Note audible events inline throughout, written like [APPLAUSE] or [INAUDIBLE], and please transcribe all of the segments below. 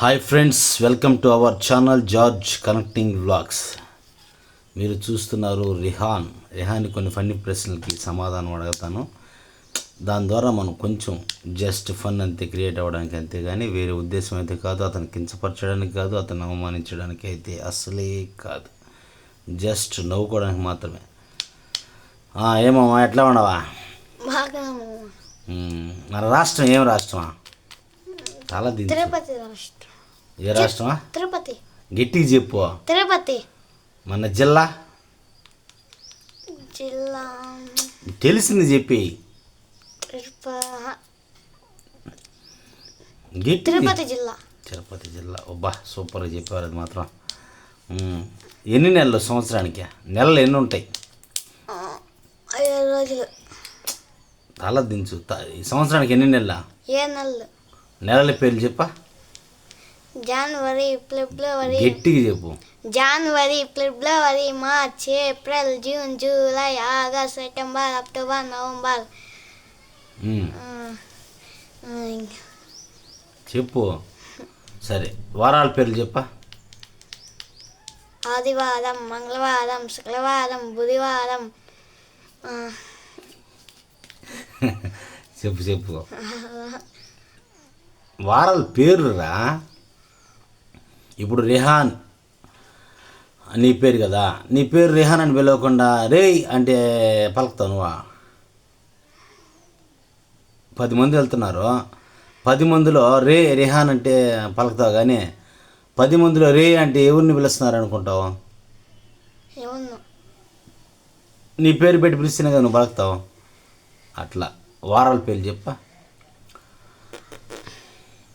Hi friends welcome to our channel George connecting vlogs మీరు చూస్తున్నారు రిహాన్. రిహాన్ కొన్ని ఫన్నీ ప్రశ్నలకి సమాధానం అడుగుతాను. దాని ద్వారా మనం కొంచెం జస్ట్ ఫన్ అంతే క్రియేట్ అవ్వడానికి అంతే కానీ వేరే ఉద్దేశం అయితే కాదు. అతను కించపరచడానికి కాదు అతను అవమానించడానికి అయితే అసలే కాదు. జస్ట్ నవ్వుకోవడానికి మాత్రమే. ఏమమ్మా ఎట్లా ఉండవా. మన రాష్ట్రం ఏం రాష్ట్రమా? చాలా దించు. తిరుపతి రాష్ట్రం. ఏ రాష్ట్రమా? తిరుపతి. గట్టిగా చెప్పు. తిరుపతి. మన జిల్లా? జిల్లా. తెలిసింది చెప్పి. తిరుప గట్టి. తిరుపతి జిల్లా. తిరుపతి జిల్లా. ఒబ్బా సూపర్గా చెప్పారు అది మాత్రం. ఎన్ని నెలలు సంవత్సరానికి? నెలలు ఎన్ని ఉంటాయి? ఆ, ఐదు రోజులు. తల దించు. త- ఈ సంవత్సరానికి ఎన్ని నెలల? ఏ నెలలు? నెలల పేర్లు చెప్పా? జనవరి ఫిబ్రవరి గట్టిగా చెప్పు. జనవరి ఫిబ్రవరి March April June July August September October November చెప్పు. సరే. వారాల పేర్లు చెప్పా? ఆదివారం మంగళవారం శుక్రవారం బుధవారం. [LAUGHS] చెప్పు చెప్పు. వారాల పేర్లురా ఇప్పుడు రిహాన్ నీ పేరు కదా. నీ పేరు రిహాన్ అని పిలవకుండా రేయ్ అంటే పలుకుతావు నువ్వా? పది మంది వెళ్తున్నారు. పది మందిలో రే రిహాన్ అంటే పలుకుతావు కానీ పది మందిలో రే అంటే ఎవరిని పిలుస్తున్నారు అనుకుంటావు? నీ పేరు పెట్టి పిలిస్తేనే కదా నువ్వు పలుకుతావు. అట్లా. వారాల పేర్లు చెప్పా.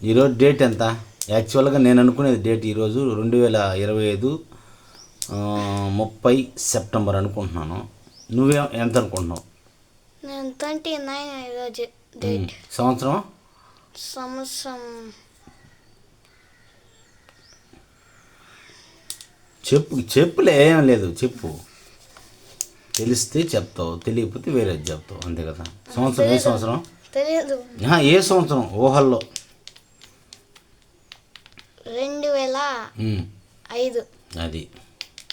ఈరోజు డేట్ ఎంత? యాక్చువల్గా నేను అనుకునేది డేట్ ఈరోజు రెండు వేల ఇరవై ఐదు ముప్పై సెప్టెంబర్ అనుకుంటున్నాను. నువ్వే ఎంత అనుకుంటున్నావు? సంవత్సరం? సంవత్సరం. చెప్పు చెప్పులే ఏం లేదు చెప్పు. తెలిస్తే చెప్తావు తెలియకపోతే వేరేది చెప్తావు అంతే కదా. సంవత్సరం ఏ సంవత్సరం? తెలియదు. ఏ సంవత్సరం? ఊహల్లో రెండు వేల. ఐదు. అది.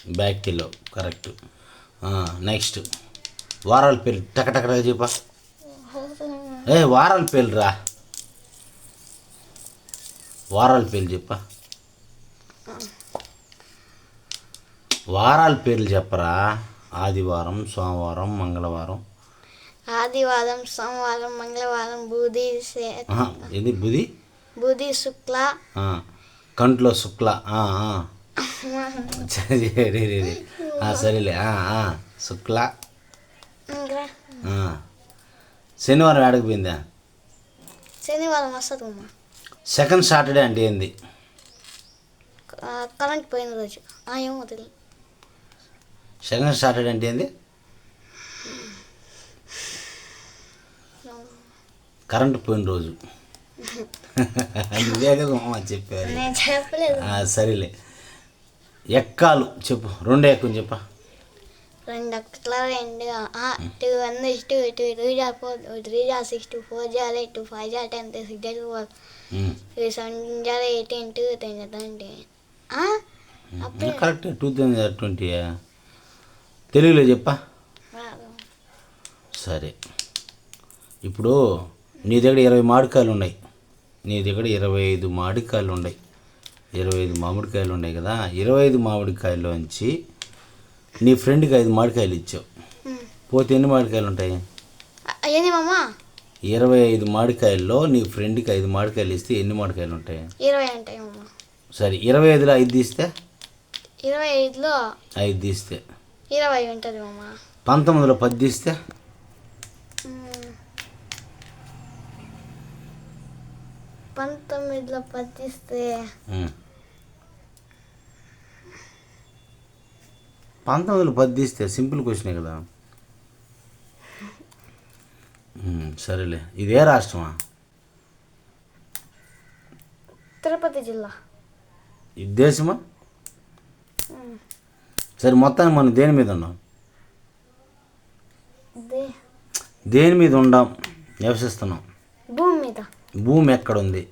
Back kilo correct. నెక్స్ట్. వారాల పేర్లు టక టక టక చెప్పా. ఏ వారాల పేర్లు రా. వారాల పేర్లు చెప్పా. వారాల పేర్లు చెప్పరా? ఆదివారం సోమవారం మంగళవారం. ఆదివారం సోమవారం మంగళవారం బుధి ఇది బుధి? బుధి శుక్ల కంట్లో శుక్ల. సరే, [LAUGHS] సరేలే. శుక్ల. శనివారం ఏడకు పోయిందా? శనివారం వస్తుంది సెకండ్ సాటర్డే అంటే ఏంది? కరెంట్ పోయిన రోజు. ఏమో తెలియదు సెకండ్ సాటర్డే అంటే ఏంది? కరెంట్ పోయిన రోజు. నువ్వే కదా చెప్పారు. నేను చెప్పలేదు. ఆ, సరేలే. ఎక్కాలు చెప్పు. రెండో ఎక్కువ చెప్పా. రెండు ఒకట్ల రెండు. Two one two two two జా ఫోర్ త్రీ జా సిక్స్ టూ ఫోర్ జా ఎయిట్ టూ ఫైవ్ జా టెన్ టూ సిక్స్ జా ఫోర్. టూ సెవెన్ జా ఎయిటీన్ టూ టెన్ ట్వంటీ అప్పుడే కరెక్ట్ టూ థౌజండ్ ట్వంటీ తెలుగులో చెప్పా. సరే. ఇప్పుడు నీ దగ్గర ఇరవై మామిడికాయలు ఉన్నాయి. నీ దగ్గర ఇరవై ఐదు మామిడికాయలు ఉన్నాయి ఇరవై ఐదు మామిడికాయలు ఉన్నాయి కదా ఇరవై ఐదు మామిడికాయల్లోంచి నీ ఫ్రెండ్కి ఐదు మామిడికాయలు ఇచ్చావు. పోతే ఎన్ని మామిడికాయలు ఉంటాయి? ఇరవై ఐదు మామిడికాయల్లో నీ ఫ్రెండ్కి ఐదు మామిడికాయలు ఇస్తే ఎన్ని మామిడికాయలు ఉంటాయి? ఇరవై ఉంటాయి సరే ఇరవై ఐదులో ఐదు తీస్తే? ఇరవై ఐదులో ఐదు తీస్తే. ఇరవై ఉంటుంది మామ. పంతొమ్మిదిలో పది తీస్తే ఉమ్. పంతొమ్మిదిలో ఉమ్. పంతొమ్మిదిలో పది తీస్తే సింపుల్ క్వశ్చనే కదా. సరేలే. ఇదే రాష్ట్రమా? తిరుపతి జిల్లా. ఇది దేశమా. సరే మొత్తానికి మనం దేని మీద ఉన్నాం? దే. దేని మీద ఉండాం? నివసిస్తున్నాం భూమి మీద భూమి ఎక్కడ ఉంది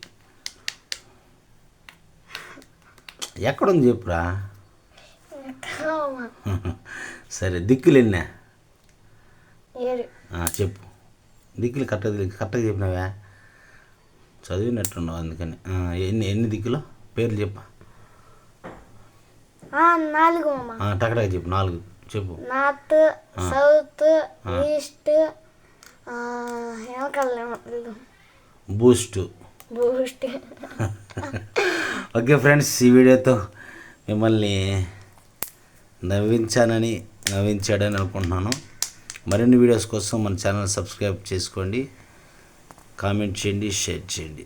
ఎక్కడుంది చెప్పురా? [LAUGHS] సరే దిక్కులు ఎన్నా? చెప్పు. దిక్కులు కరెక్ట్గా కరెక్ట్గా చెప్పినావా? చదివినట్టున్నావు అందుకని. ఎన్ని ఎన్ని దిక్కులు? పేర్లు చెప్పు. నాలుగు టకటగా చెప్పు నాలుగు చెప్పు. నార్త్ సౌత్ ఈస్ట్ వెనకాల బూస్ట్. బూస్ట్. ఓకే ఫ్రెండ్స్ ఈ వీడియోతో మిమ్మల్ని నవ్వించానని నవ్వించాడని అనుకుంటున్నాను. మరిన్ని వీడియోస్ కోసం మన ఛానల్ సబ్స్క్రైబ్ చేసుకోండి. కామెంట్ చేయండి షేర్ చేయండి.